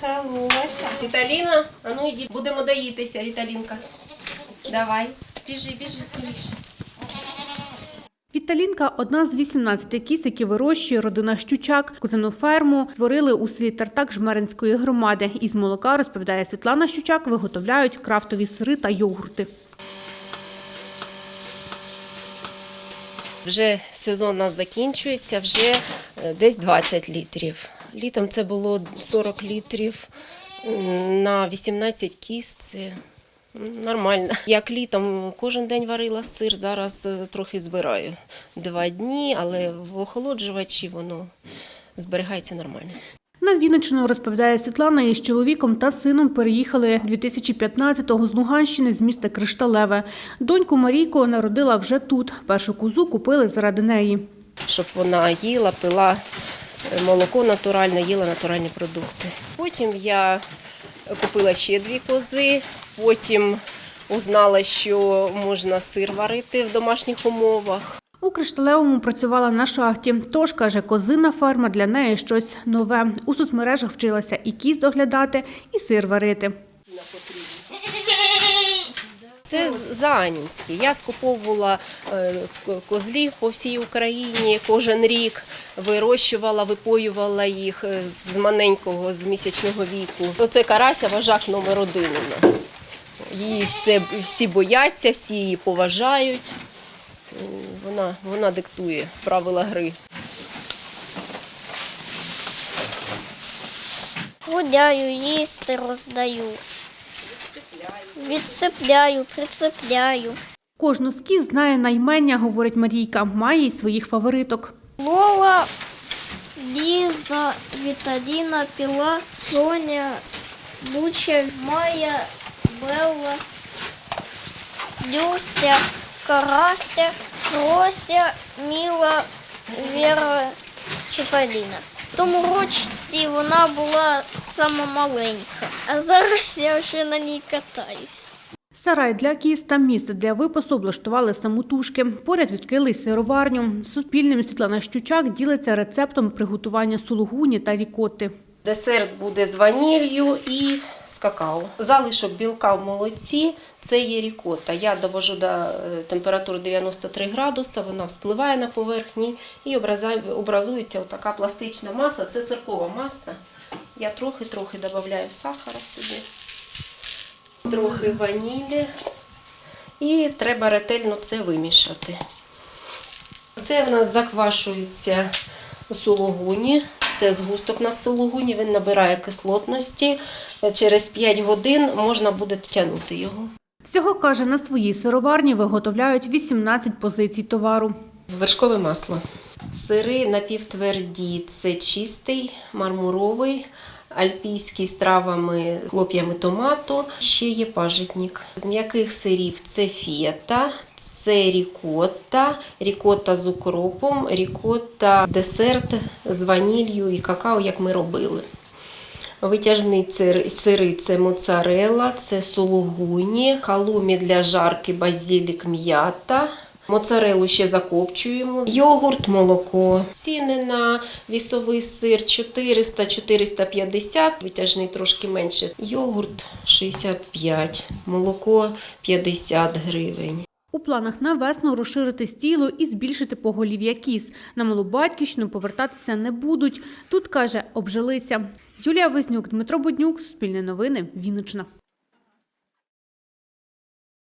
Хороша. Віталіна, а ну йди, будемо доїтися, Віталінка. Давай, біжи, біжи скоріше. Віталінка – одна з 18 кіз, які вирощує родина Щучак. Кузину ферму створили у селі Тартак Жмеринської громади. Із молока, розповідає Світлана Щучак, виготовляють крафтові сири та йогурти. Вже сезон у нас закінчується, вже е, десь 20 літрів. Літом це було 40 літрів. На 18 кіз це нормально. Як літом кожен день варила сир, зараз е, трохи збираю. Два дні, але в охолоджувачі воно зберігається нормально. На Вінниччину, розповідає Світлана, із чоловіком та сином переїхали 2015-го з Луганщини з міста Кришталеве. Доньку Марійку народила вже тут. Першу козу купили заради неї. щоб вона їла, пила молоко натуральне, їла натуральні продукти. Потім я купила ще дві кози, потім узнала, що можна сир варити в домашніх умовах. У Кришталевому працювала на шахті. Тож, каже, козина ферма для неї щось нове. У соцмережах вчилася і кіз доглядати, і сир варити. Це з- заанінські. Я скуповувала е, козлів по всій Україні кожен рік, вирощувала, випоювала їх е, з маленького, з місячного віку. Оце карася вожак номер один у нас. Її все, всі бояться, всі її поважають. Вона, вона диктує правила гри. Гуляю, їсти роздаю. Відцепляю, прицепляю. Кожну з кіз знає наймення, говорить Марійка, має й своїх фавориток. Лола, Ліза, Віталіна, Піла, Соня, Буча, Майя, Белла, Люся, Карася, Рося, Міла, Віра, Чіпаліна. Тому році вона була сама маленька, а зараз я вже на ній катаюсь. Сарай для кіз місце для випасу облаштували самотужки. Поряд відкрили сироварню. Суспільним Світлана Щучак ділиться рецептом приготування сулугуні та рікоти. Десерт буде з ваніллю і з какао. Залишок білка в молоці це є рікота. Я довожу до е, температури 93 градуса, вона вспливає на поверхні і образується така пластична маса. Це сиркова маса. Я трохи-трохи додаю сахара сюди, трохи ванілі. І треба ретельно це вимішати. Це в нас заквашується сулугуні. Це згусток на сулугуні, він набирає кислотності. Через 5 годин можна буде тягнути його. Всього, каже, на своїй сироварні виготовляють 18 позицій товару. Вершкове масло. Сири напівтверді це чистий, мармуровий, альпійський з травами, хлоп'ями томату. Ще є пажитник. З м'яких сирів це фета, це рікотта, рікотта з укропом, рікотта, десерт з ваніллю і какао, як ми робили. Витяжні сири це моцарела, це сулугуні, халумі для жарки, базилік, м'ята. Моцарелу ще закопчуємо. Йогурт, молоко. Ціни на вісовий сир 400-450, витяжний трошки менше. Йогурт 65, молоко 50 гривень. У планах на весну розширити стіло і збільшити поголів'я кіз. На малу батьківщину повертатися не будуть. Тут, каже, обжилися. Юлія Вознюк, Дмитро Буднюк, Суспільне новини, Вінниччина.